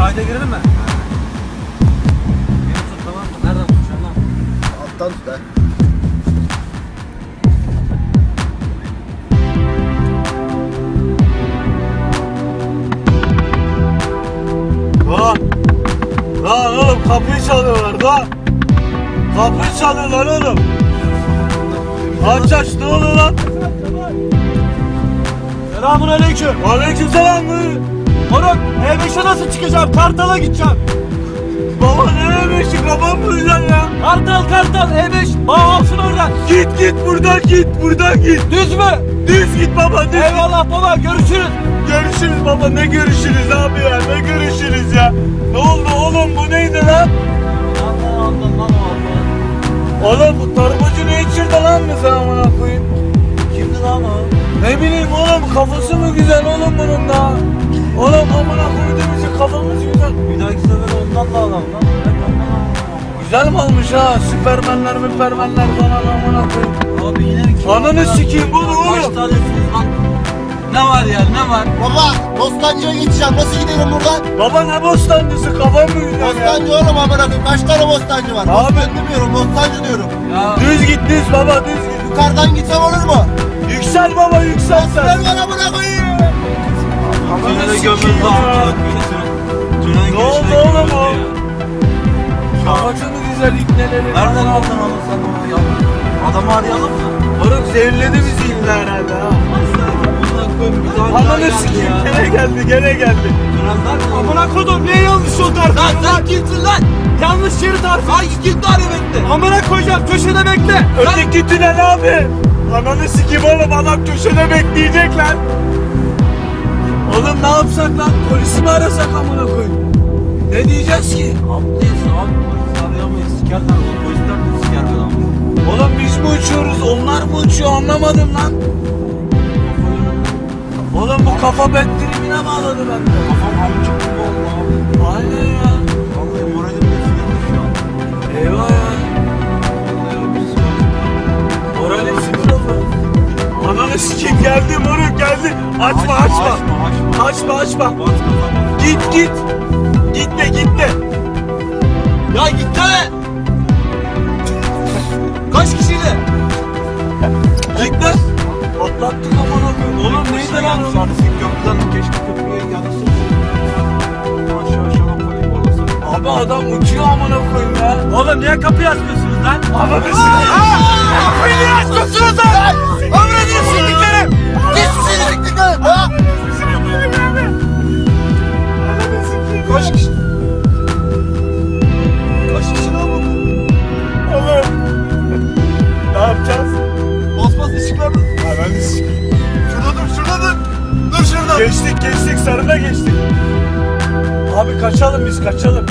Kayda girelim mi? Beni tut tamam mı? Nereden tutacaksın lan? Alttan tut ha. Lan. Lan oğlum kapıyı çalıyorlar lan. Kapıyı çalıyorlar oğlum. Aç aç ne oluyor lan? Selamun aleyküm. Aleykümselam mı? Moruk E5'e nasıl çıkacağım? Kartal'a gideceğim. Baba ne beşi kafam mı güzel ya? Kartal Kartal E5. Bağ olsun oradan. Git git buradan git buradan git. Düz mü? Düz git baba düz. Eyvallah baba görüşürüz. Görüşürüz baba ne görüşürüz abi ya ne görüşürüz ya. Güzel mi olmuş ha? Süpermenler müpermenler falan amına koyayım. Abi yine ki. Ananı sikeyim bu ne Kaç oğlum? tanesiniz lan? Ne var ya ne var? Baba Bostancı'ya geçeceğim. Nasıl gidelim buradan? Baba ne bostancısı kafam mı güzel ya? Bostancı oğlum amına koyayım. Kaç tane bostancı var? Abi. Bostan demiyorum. Bostancı diyorum. Ya Düz git düz baba düz git. Yukarıdan gitsem olur mu? İpneleri. Nereden aldın onu sen onu ya? Adamı arayalım mı? Moruk zehirledi bizi illa herhalde ha. Ananı sikeyim gene geldi gene geldi. Amına kodum niye yanlış yol tarif Lan sen kimsin lan? Yanlış şerit tarif. Hangi kim tarif etti? Amına koyacağım köşede bekle. Öteki tünel abi. Ananı sikeyim oğlum adam köşede bekleyecek lan. Oğlum ne yapsak lan? Polisi mi arasak amına koyayım? Ne diyeceğiz ki? Haklıyız abi arayamayız. Sikerler oğlum polisler de siker be lan. Oğlum biz mi uçuyoruz? Onlar mı uçuyor? Anlamadım lan. Oğlum bu kafa bendirimine bağladı bende. Kafam amcık gibi oldu abi. Aynen ya. Vallahi moralim de sıkıldı şu an. Eyvah ya. Moralim sıfır oldu. Ananı sikeyim geldi moruk geldi. Açma açma. Açma açma. Açma açma. Gaza bas. Git git. Gitme gitme. Ya gitsene. Kaç kişiyle? Gitme. Patlattık amına koyayım. Oğlum neydi lan? Şarjı köprüden keşke köprüye yanlışlık. Aşağı aşağı parayı orlasana. Abi adam uçuyor amına koyayım ya. Oğlum niye kapıyı açmıyorsunuz lan? Ananı sikeyim. Kapıyı niye açmıyorsunuz lan? Geçtik geçtik sarına geçtik. Abi kaçalım biz kaçalım.